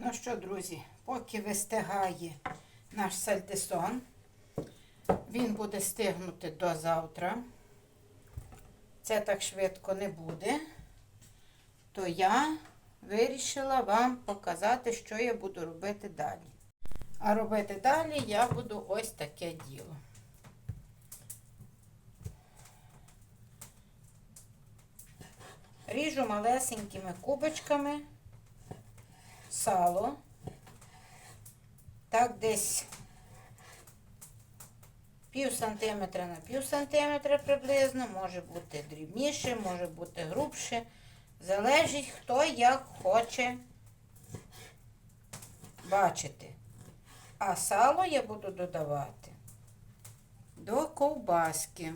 Ну що, друзі, поки вистигає наш сальтисон, він буде стигнути до завтра. Це так швидко не буде. То я вирішила вам показати, що я буду робити далі. А робити далі я буду ось таке діло. Ріжу малесенькими кубочками сало. Так, десь пів сантиметра на пів сантиметра приблизно, може бути дрібніше, може бути грубше. Залежить, хто як хоче бачити. А сало я буду додавати до ковбаски.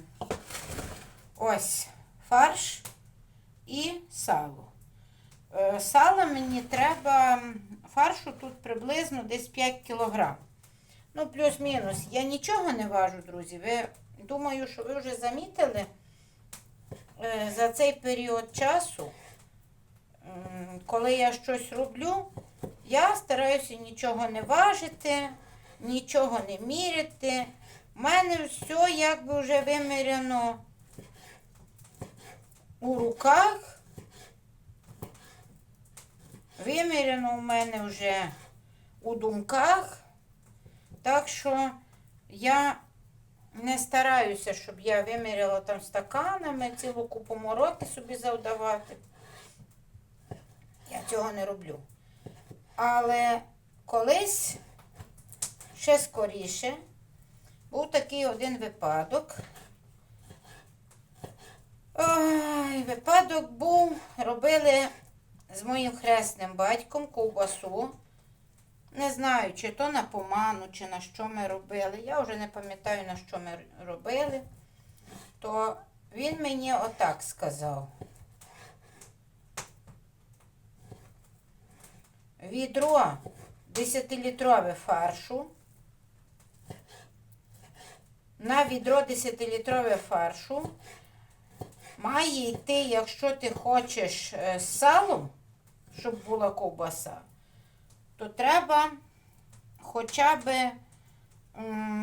Ось фарш і сало. Е, Сала мені треба, фаршу тут приблизно десь 5 кг. Ну, плюс-мінус. Я нічого не важу, друзі. Ви думаю, що ви вже замітили е, за цей період часу, коли я щось роблю, я стараюся нічого не важити, нічого не міряти. У мене все якби вже виміряно у руках. Виміряно у мене вже у думках. Так що я не стараюся, щоб я виміряла там стаканами, цілу купу мороки собі завдавати. Я цього не роблю. Але колись, ще скоріше, був такий один випадок. Ой, випадок був, робили з моїм хресним батьком ковбасу. Не знаю, чи то на поману, чи на що ми робили. Я вже не пам'ятаю, на що ми робили. То він мені отак сказав. Відро 10-літрове фаршу. На відро 10-літрове фаршу має йти, якщо ти хочеш е, з салом, щоб була ковбаса, то треба хоча б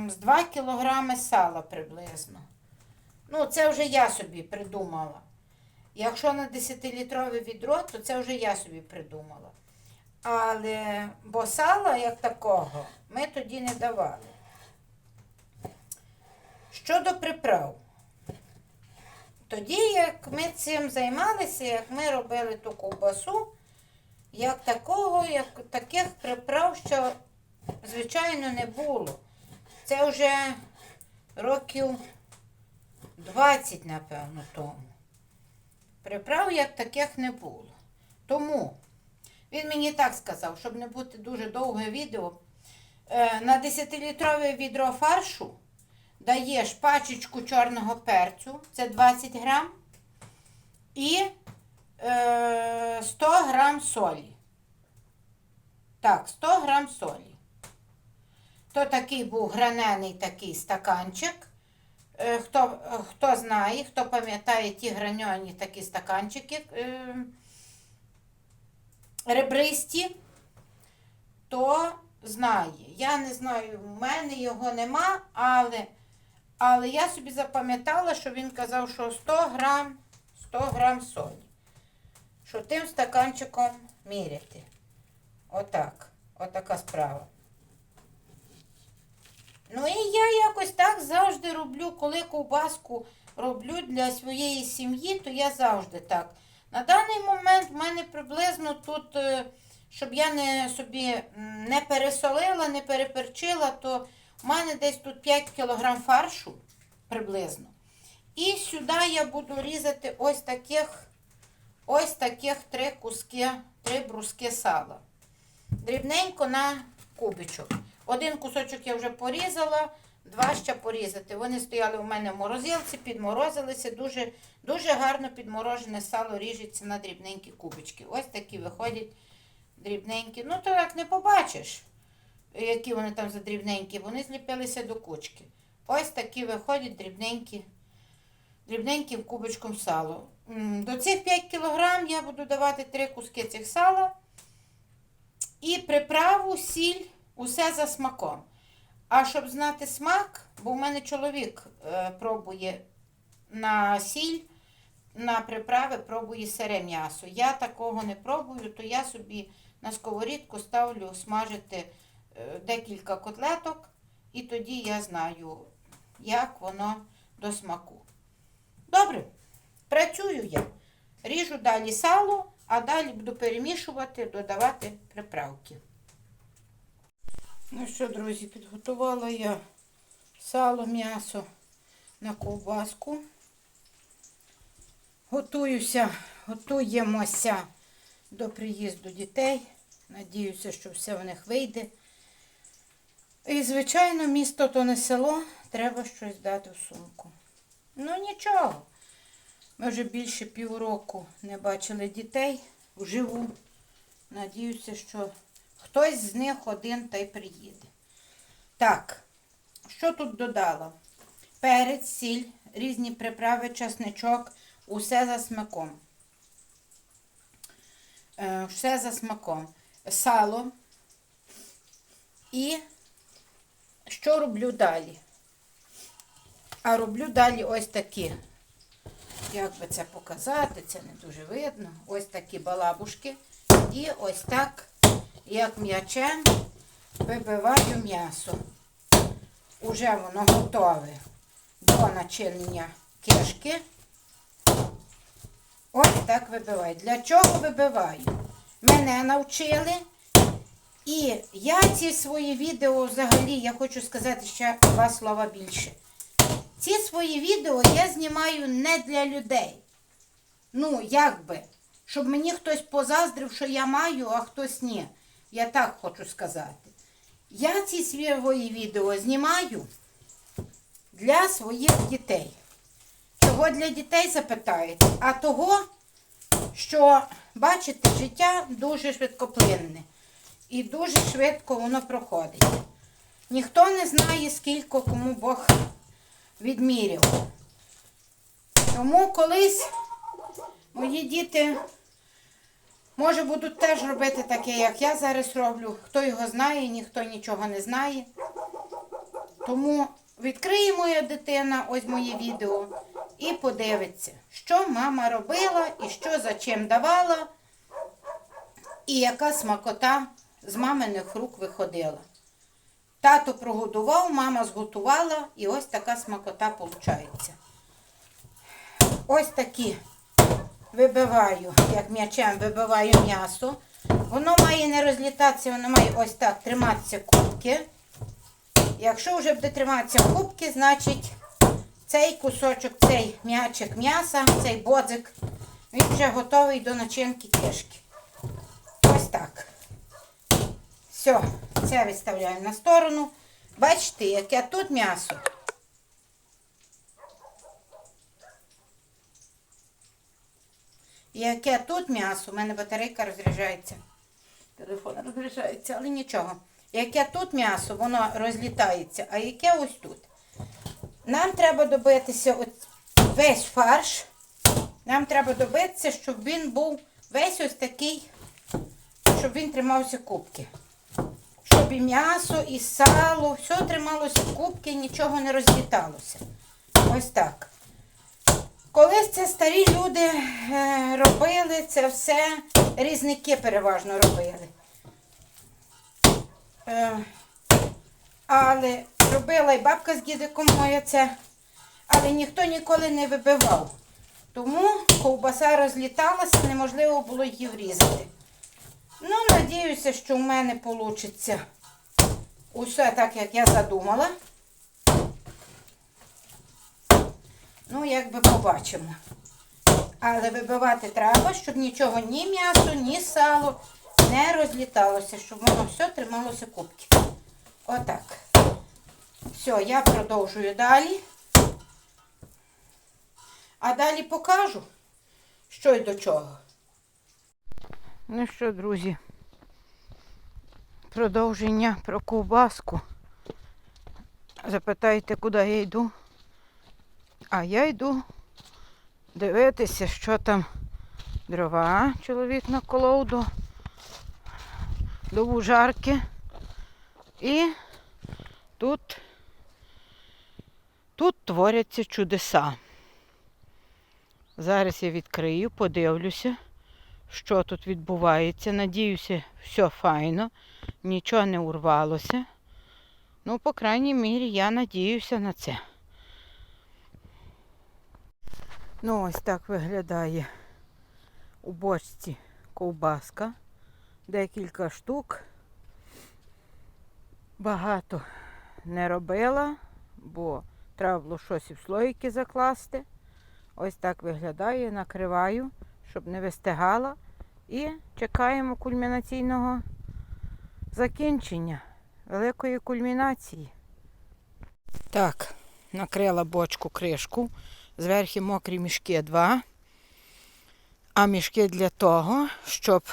з 2 кг сала приблизно. Ну, це вже я собі придумала. Якщо на 10-літрове відро, то це вже я собі придумала. Але бо сала, як такого, ми тоді не давали. Щодо приправ. Тоді, як ми цим займалися, як ми робили ту ковбасу, як такого, як таких приправ ще, звичайно, не було. Це вже років 20, напевно, тому. Приправ як таких не було. Тому він мені так сказав, щоб не бути дуже довге відео. е, На 10-літрове відро фаршу даєш пачечку чорного перцю, це 20 грам, і 100 грам солі. Так, 100 грам солі. То такий був гранений такий стаканчик. Е, Хто, хто знає, хто пам'ятає ті граньоні такі стаканчики е, ребристі, то знає. Я не знаю, в мене його нема, але, але я собі запам'ятала, що він казав, що 100 грам, 100 грам солі. Що тим стаканчиком міряти. Отак. Отака справа. Ну і я якось так завжди роблю, коли ковбаску роблю для своєї сім'ї, то я завжди так. На даний момент в мене приблизно тут, е, щоб я не собі не пересолила, не переперчила, то в мене десь тут 5 кг фаршу приблизно. І сюди я буду різати ось таких, ось таких три куски, три бруски сала. Дрібненько на кубичок. Один кусочок я вже порізала, два ще порізати. Вони стояли у мене в морозилці, підморозилися. Дуже, дуже гарно підморожене сало ріжеться на дрібненькі кубички. Ось такі виходять дрібненькі. Ну, то як не побачиш, які вони там за дрібненькі, вони зліпилися до кучки. Ось такі виходять дрібненькі, дрібненьким кубочком сало. До цих 5 кг я буду давати 3 куски цих сала. І приправу, сіль, усе за смаком. А щоб знати смак, бо в мене чоловік е, пробує на сіль, на приправи пробує сире м'ясо. Я такого не пробую, то я собі на сковорідку ставлю смажити е, декілька котлеток, і тоді я знаю, як воно до смаку. Добре, працюю я. Ріжу далі сало, а далі буду перемішувати, додавати приправки. Ну що, друзі, підготувала я сало, м'ясо на ковбаску. Готуюся, готуємося до приїзду дітей. Надіюся, що все в них вийде. І, звичайно, місто то не село, треба щось дати в сумку. Ну нічого. Ми вже більше півроку не бачили дітей вживу. Надіюся, що хтось з них один та й приїде. Так, що тут додала? Перець, сіль, різні приправи, часничок, усе за смаком. Е, Все за смаком. Сало. І що роблю далі? А роблю далі ось такі. Як би це показати, це не дуже видно. Ось такі балабушки. І ось так, як м'ячем, вибиваю м'ясо. Уже воно готове до начинення кишки. Ось так вибиваю. Для чого вибиваю? Мене навчили. І я ці свої відео взагалі, я хочу сказати ще два слова більше. Ці свої відео я знімаю не для людей. Ну, як би, щоб мені хтось позаздрив, що я маю, а хтось ні. Я так хочу сказати. Я ці свої відео знімаю для своїх дітей. Чого для дітей запитаєте? А того, що, бачите, життя дуже швидкоплинне. І дуже швидко воно проходить. Ніхто не знає, скільки кому Бог відміряв. Тому колись мої діти, може, будуть теж робити таке, як я зараз роблю. Хто його знає, ніхто нічого не знає. Тому відкриє моя дитина ось моє відео і подивиться, що мама робила і що за чим давала, і яка смакота з маминих рук виходила. Тато прогодував, мама зготувала, і ось така смакота виходить. Ось такі вибиваю, як м'ячем вибиваю м'ясо. Воно має не розлітатися, воно має ось так триматися кубки. Якщо вже буде триматися кубки, значить цей кусочок, цей м'ячик м'яса, цей бодзик, він вже готовий до начинки кишки. Ось так. Все, це відставляємо на сторону. Бачите, яке тут м'ясо. Яке тут м'ясо, у мене батарейка розряджається. Телефон розряджається, але нічого. Яке тут м'ясо, воно розлітається, а яке ось тут. Нам треба добитися от весь фарш. Нам треба добитися, щоб він був весь ось такий, щоб він тримався кубки. Щоб м'ясо, і сало, все трималося в кубки, нічого не розліталося. Ось так. Колись це старі люди е, робили це все, різники переважно робили. Е, але робила і бабка з дідиком моя це, але ніхто ніколи не вибивав. Тому ковбаса розліталася, неможливо було її врізати. Ну, надіюся, що в мене вийде усе так, як я задумала. Ну, як би побачимо. Але вибивати треба, щоб нічого, ні м'ясо, ні сало не розліталося, щоб воно все трималося кубки. Отак. Все, я продовжую далі. А далі покажу, що й до чого. Ну що, друзі, продовження про ковбаску. Запитайте, куди я йду. А я йду дивитися, що там дрова чоловік наколов до, до вужарки. І тут, тут творяться чудеса. Зараз я відкрию, подивлюся, що тут відбувається. Надіюся, все файно, нічого не урвалося. Ну, по крайній мірі, я надіюся на це. Ну, ось так виглядає у бочці ковбаска. Декілька штук. Багато не робила, бо треба було щось і в слоїки закласти. Ось так виглядає, накриваю, щоб не вистигала. І чекаємо кульмінаційного закінчення, великої кульмінації. Так, накрила бочку кришку. Зверху мокрі мішки два. А мішки для того, щоб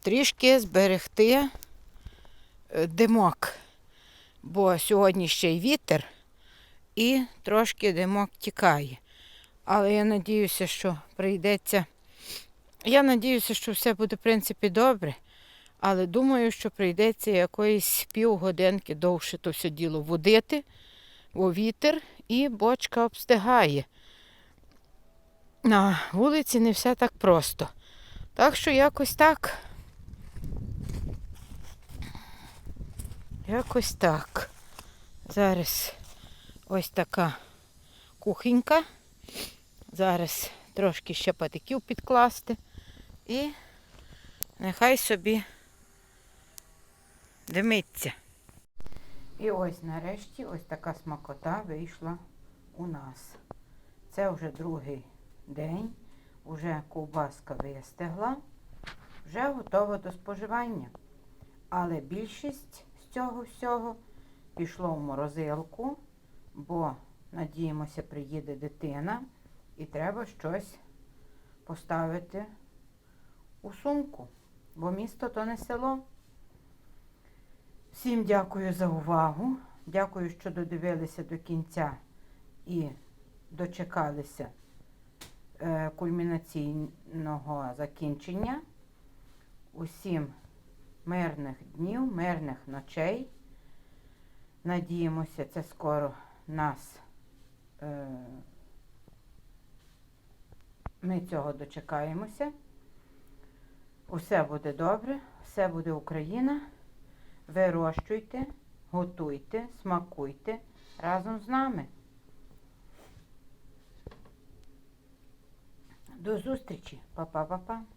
трішки зберегти е, димок. Бо сьогодні ще й вітер і трошки димок тікає. Але я надіюся, що прийдеться. Я надіюся, що все буде, в принципі, добре. Але думаю, що прийдеться якоїсь півгодинки довше то все діло водити, бо вітер і бочка обстигає. На вулиці не все так просто. Так що якось так. Якось так. Зараз ось така кухонька. Зараз трошки ще патиків підкласти. І нехай собі димиться. І ось нарешті ось така смакота вийшла у нас. Це вже другий день, вже ковбаска вистигла, вже готова до споживання. Але більшість з цього всього пішло в морозилку, бо, надіємося, приїде дитина і треба щось поставити у сумку, бо місто то не село. Всім дякую за увагу. Дякую, що додивилися до кінця і дочекалися е, кульмінаційного закінчення. Усім мирних днів, мирних ночей. Надіємося, це скоро нас. Е, ми цього дочекаємося. Усе буде добре, все буде Україна. Вирощуйте, готуйте, смакуйте разом з нами. До зустрічі, Па-па-па-па.